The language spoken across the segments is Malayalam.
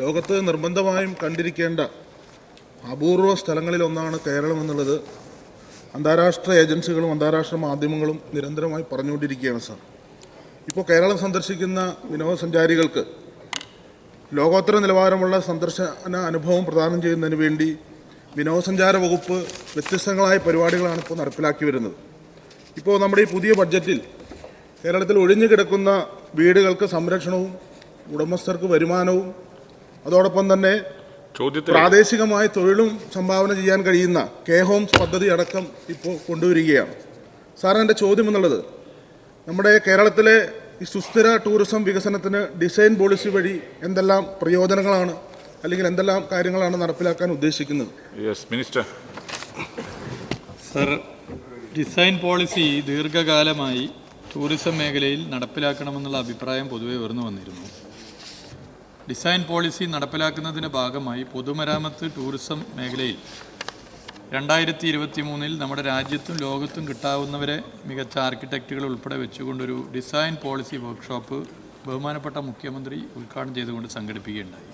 ലോകത്ത് നിർബന്ധമായും കണ്ടിരിക്കേണ്ട അപൂർവ സ്ഥലങ്ങളിലൊന്നാണ് കേരളം എന്നുള്ളത്. അന്താരാഷ്ട്ര ഏജൻസികളും അന്താരാഷ്ട്ര മാധ്യമങ്ങളും നിരന്തരമായി പറഞ്ഞുകൊണ്ടിരിക്കുകയാണ് സാർ. ഇപ്പോൾ കേരളം സന്ദർശിക്കുന്ന വിനോദസഞ്ചാരികൾക്ക് ലോകോത്തര നിലവാരമുള്ള സന്ദർശന അനുഭവം പ്രദാനം ചെയ്യുന്നതിന് വേണ്ടി വിനോദസഞ്ചാര വകുപ്പ് വ്യത്യസ്തങ്ങളായ പരിപാടികളാണ് ഇപ്പോൾ നടപ്പിലാക്കി വരുന്നത്. ഇപ്പോൾ നമ്മുടെ ഈ പുതിയ ബഡ്ജറ്റിൽ കേരളത്തിൽ ഒഴിഞ്ഞു കിടക്കുന്ന വീടുകൾക്ക് സംരക്ഷണവും ഉടമസ്ഥർക്ക് വരുമാനവും അതോടൊപ്പം തന്നെ പ്രാദേശികമായ തൊഴിലും സംഭാവന ചെയ്യാൻ കഴിയുന്ന കെ ഹോംസ് പദ്ധതി അടക്കം ഇപ്പോൾ കൊണ്ടുവരികയാണ്. സാർ എന്റെ ചോദ്യം എന്നുള്ളത് നമ്മുടെ കേരളത്തിലെ ഈ സുസ്ഥിര ടൂറിസം വികസനത്തിന് ഡിസൈൻ പോളിസി വഴി എന്തെല്ലാം പ്രയോജനങ്ങളാണ് അല്ലെങ്കിൽ എന്തെല്ലാം കാര്യങ്ങളാണ് നടപ്പിലാക്കാൻ ഉദ്ദേശിക്കുന്നത്? Yes minister sir design policy ദീർഘകാലമായി ടൂറിസം മേഖലയിൽ നടപ്പിലാക്കണമെന്നുള്ള അഭിപ്രായം പൊതുവെ ഉയർന്നു വന്നിരുന്നു. ഡിസൈൻ പോളിസി നടപ്പിലാക്കുന്നതിന്റെ ഭാഗമായി പൊതുമരാമത്ത് ടൂറിസം മേഖലയിൽ രണ്ടായിരത്തി ഇരുപത്തി മൂന്നിൽ നമ്മുടെ രാജ്യത്തും ലോകത്തും കിട്ടാവുന്നവരെ മികച്ച ആർക്കിടെക്റ്റുകൾ ഉൾപ്പെടെ വെച്ചുകൊണ്ടൊരു ഡിസൈൻ പോളിസി വർക്ക്ഷോപ്പ് ബഹുമാനപ്പെട്ട മുഖ്യമന്ത്രി ഉദ്ഘാടനം ചെയ്തുകൊണ്ട് സംഘടിപ്പിക്കുകയുണ്ടായി.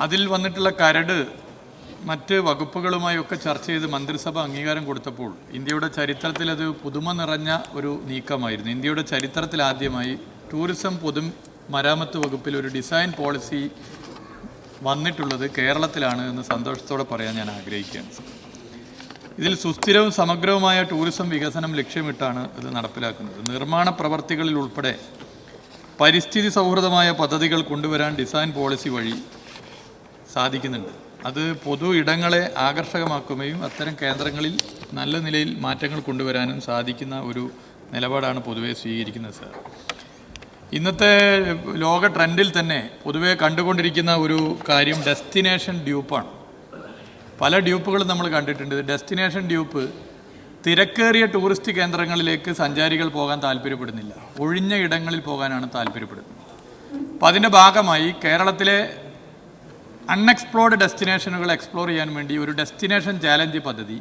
അതിൽ വന്നിട്ടുള്ള കരട് മറ്റ് വകുപ്പുകളുമായി ഒക്കെ ചർച്ച ചെയ്ത് മന്ത്രിസഭ അംഗീകാരം കൊടുത്തപ്പോൾ ഇന്ത്യയുടെ ചരിത്രത്തിൽ അത് പുതുമ നിറഞ്ഞ ഒരു നീക്കമായിരുന്നു. ഇന്ത്യയുടെ ചരിത്രത്തിൽ ആദ്യമായി ടൂറിസം പൊതു മരാമത്ത് വകുപ്പിൽ ഒരു ഡിസൈൻ പോളിസി വന്നിട്ടുള്ളത് കേരളത്തിലാണ് എന്ന് സന്തോഷത്തോടെ പറയാൻ ഞാൻ ആഗ്രഹിക്കുകയാണ്. ഇതിൽ സുസ്ഥിരവും സമഗ്രവുമായ ടൂറിസം വികസനം ലക്ഷ്യമിട്ടാണ് ഇത് നടപ്പിലാക്കുന്നത്. നിർമ്മാണ പ്രവർത്തികളിൽ ഉൾപ്പെടെ പരിസ്ഥിതി സൗഹൃദമായ പദ്ധതികൾ കൊണ്ടുവരാൻ ഡിസൈൻ പോളിസി വഴി സാധിക്കുന്നുണ്ട്. അത് പൊതു ഇടങ്ങളെ ആകർഷകമാക്കുകയും അത്തരം കേന്ദ്രങ്ങളിൽ നല്ല നിലയിൽ മാറ്റങ്ങൾ കൊണ്ടുവരാനും സാധിക്കുന്ന ഒരു നിലപാടാണ് പൊതുവെ സ്വീകരിക്കുന്നത് സാർ. ഇന്നത്തെ ലോക ട്രെൻഡിൽ തന്നെ പൊതുവേ കണ്ടുകൊണ്ടിരിക്കുന്ന ഒരു കാര്യം ഡെസ്റ്റിനേഷൻ ഡ്യൂപ്പാണ്. പല ഡ്യൂപ്പുകളും നമ്മൾ കണ്ടിട്ടുണ്ട്. ഡെസ്റ്റിനേഷൻ ഡ്യൂപ്പ് തിരക്കേറിയ ടൂറിസ്റ്റ് കേന്ദ്രങ്ങളിലേക്ക് സഞ്ചാരികൾ പോകാൻ താല്പര്യപ്പെടുന്നില്ല. ഒഴിഞ്ഞ ഇടങ്ങളിൽ പോകാനാണ് താല്പര്യപ്പെടുന്നത്. അപ്പം അതിന്റെ ഭാഗമായി കേരളത്തിലെ അൺഎക്സ്പ്ലോർഡ് ഡെസ്റ്റിനേഷനുകൾ എക്സ്പ്ലോർ ചെയ്യാൻ വേണ്ടി ഒരു ഡെസ്റ്റിനേഷൻ ചാലഞ്ച് പദ്ധതി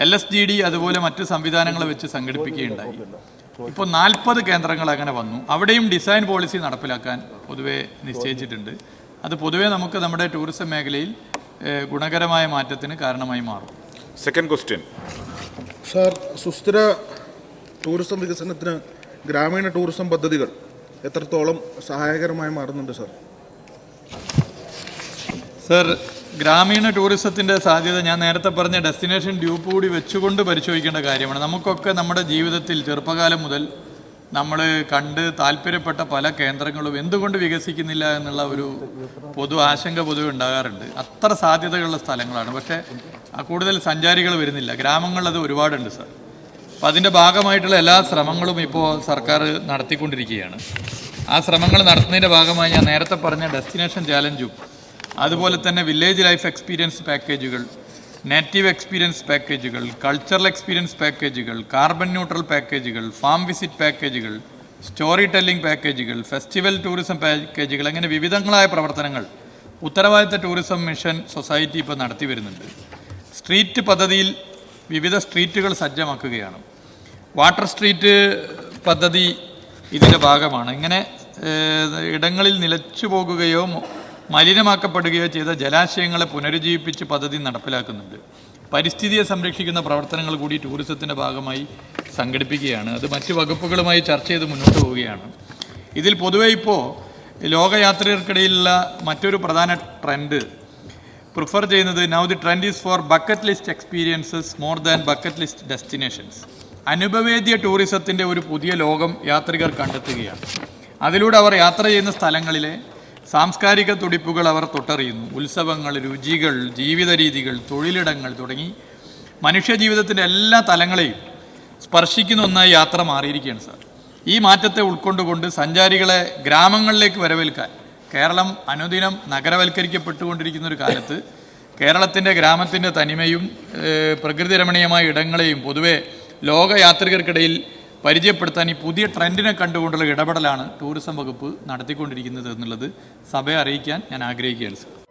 എൽ അതുപോലെ മറ്റ് സംവിധാനങ്ങൾ വെച്ച് സംഘടിപ്പിക്കുകയുണ്ടായി. ഇപ്പോൾ നാൽപ്പത് കേന്ദ്രങ്ങൾ അങ്ങനെ വന്നു. അവിടെയും ഡിസൈൻ പോളിസി നടപ്പിലാക്കാൻ പൊതുവെ നിശ്ചയിച്ചിട്ടുണ്ട്. അത് പൊതുവെ നമുക്ക് നമ്മുടെ ടൂറിസം മേഖലയിൽ ഗുണകരമായ മാറ്റത്തിന് കാരണമായി മാറും. സെക്കൻഡ് ക്വസ്റ്റ്യൻ സാർ സുസ്ഥിര ടൂറിസം വികസനത്തിന് ഗ്രാമീണ ടൂറിസം പദ്ധതികൾ എത്രത്തോളം സഹായകരമായി മാറുന്നുണ്ട് സാർ? സർ ഗ്രാമീണ ടൂറിസത്തിന്റെ സാധ്യത ഞാൻ നേരത്തെ പറഞ്ഞ ഡെസ്റ്റിനേഷൻ ഡ്യൂപ്പ് കൂടി വെച്ചുകൊണ്ട് പരിശോധിക്കേണ്ട കാര്യമാണ്. നമുക്കൊക്കെ നമ്മുടെ ജീവിതത്തിൽ ചെറുപ്പകാലം മുതൽ നമ്മൾ കണ്ട് താല്പര്യപ്പെട്ട പല കേന്ദ്രങ്ങളും എന്തുകൊണ്ട് വികസിക്കുന്നില്ല എന്നുള്ള ഒരു പൊതു ആശങ്ക പൊതുവെ ഉണ്ടാകാറുണ്ട്. അത്ര സാധ്യതകളുള്ള സ്ഥലങ്ങളാണ്. പക്ഷേ കൂടുതൽ സഞ്ചാരികൾ വരുന്നില്ല. ഗ്രാമങ്ങളത് ഒരുപാടുണ്ട് സർ. അപ്പം അതിന്റെ ഭാഗമായിട്ടുള്ള എല്ലാ ശ്രമങ്ങളും ഇപ്പോൾ സർക്കാർ നടത്തിക്കൊണ്ടിരിക്കുകയാണ്. ആ ശ്രമങ്ങൾ നടത്തുന്നതിന്റെ ഭാഗമായി ഞാൻ നേരത്തെ പറഞ്ഞ ഡെസ്റ്റിനേഷൻ ചാലഞ്ചും അതുപോലെ തന്നെ വില്ലേജ് ലൈഫ് എക്സ്പീരിയൻസ് പാക്കേജുകൾ നേറ്റീവ് എക്സ്പീരിയൻസ് പാക്കേജുകൾ കൾച്ചറൽ എക്സ്പീരിയൻസ് പാക്കേജുകൾ കാർബൺ ന്യൂട്രൽ പാക്കേജുകൾ ഫാം വിസിറ്റ് പാക്കേജുകൾ സ്റ്റോറി ടെല്ലിംഗ് പാക്കേജുകൾ ഫെസ്റ്റിവൽ ടൂറിസം പാക്കേജുകൾ അങ്ങനെ വിവിധങ്ങളായ പ്രവർത്തനങ്ങൾ ഉത്തരവാദിത്ത ടൂറിസം മിഷൻ സൊസൈറ്റി ഇപ്പോൾ നടത്തി വരുന്നുണ്ട്. സ്ട്രീറ്റ് പദ്ധതിയിൽ വിവിധ സ്ട്രീറ്റുകൾ സജ്ജമാക്കുകയാണ്. വാട്ടർ സ്ട്രീറ്റ് പദ്ധതി ഇതിന്റെ ഭാഗമാണ്. ഇങ്ങനെ ഇടങ്ങളിൽ നിലച്ചു പോകുകയോ മലിനമാക്കപ്പെടുകയോ ചെയ്ത ജലാശയങ്ങളെ പുനരുജ്ജീവിപ്പിച്ച് പദ്ധതി നടപ്പിലാക്കുന്നുണ്ട്. പരിസ്ഥിതിയെ സംരക്ഷിക്കുന്ന പ്രവർത്തനങ്ങൾ കൂടി ടൂറിസത്തിന്റെ ഭാഗമായി സംഘടിപ്പിക്കുകയാണ്. അത് മറ്റ് വകുപ്പുകളുമായി ചർച്ച ചെയ്ത് മുന്നോട്ട് പോവുകയാണ്. ഇതിൽ പൊതുവെ ഇപ്പോൾ ലോകയാത്രികർക്കിടയിലുള്ള മറ്റൊരു പ്രധാന ട്രെൻഡ് പ്രിഫർ ചെയ്യുന്നത് now the trend is for bucket list experiences more than bucket list destinations അനുഭവേദ്യ ടൂറിസത്തിന്റെ ഒരു പുതിയ ലോകം യാത്രികർ കണ്ടെത്തുകയാണ്. അതിലൂടെ അവർ യാത്ര ചെയ്യുന്ന സ്ഥലങ്ങളിലെ സാംസ്കാരിക തുടിപ്പുകൾ അവർ തൊട്ടറിയുന്നു. ഉത്സവങ്ങൾ രുചികൾ ജീവിത രീതികൾ തൊഴിലിടങ്ങൾ തുടങ്ങി മനുഷ്യജീവിതത്തിന്റെ എല്ലാ തലങ്ങളെയും സ്പർശിക്കുന്ന ഒന്നായി യാത്ര മാറിയിരിക്കുകയാണ് സാർ. ഈ മാറ്റത്തെ ഉൾക്കൊണ്ടുകൊണ്ട് സഞ്ചാരികളെ ഗ്രാമങ്ങളിലേക്ക് വരവേൽക്കാൻ കേരളം അനുദിനം നഗരവൽക്കരിക്കപ്പെട്ടുകൊണ്ടിരിക്കുന്ന ഒരു കാലത്ത് കേരളത്തിന്റെ ഗ്രാമത്തിന്റെ തനിമയും പ്രകൃതിരമണീയമായ പ്രകൃതി രമണീയമായ ഇടങ്ങളെയും പൊതുവെ ലോക യാത്രികർക്കിടയിൽ പരിചയപ്പെടുത്താൻ ഈ പുതിയ ട്രെൻഡിനെ കണ്ടുകൊണ്ടുള്ള ഇടപെടലാണ് ടൂറിസം വകുപ്പ് നടത്തിക്കൊണ്ടിരിക്കുന്നത് എന്നുള്ളത് സഭയെ അറിയിക്കാൻ ഞാൻ ആഗ്രഹിക്കുകയാണ് സാർ.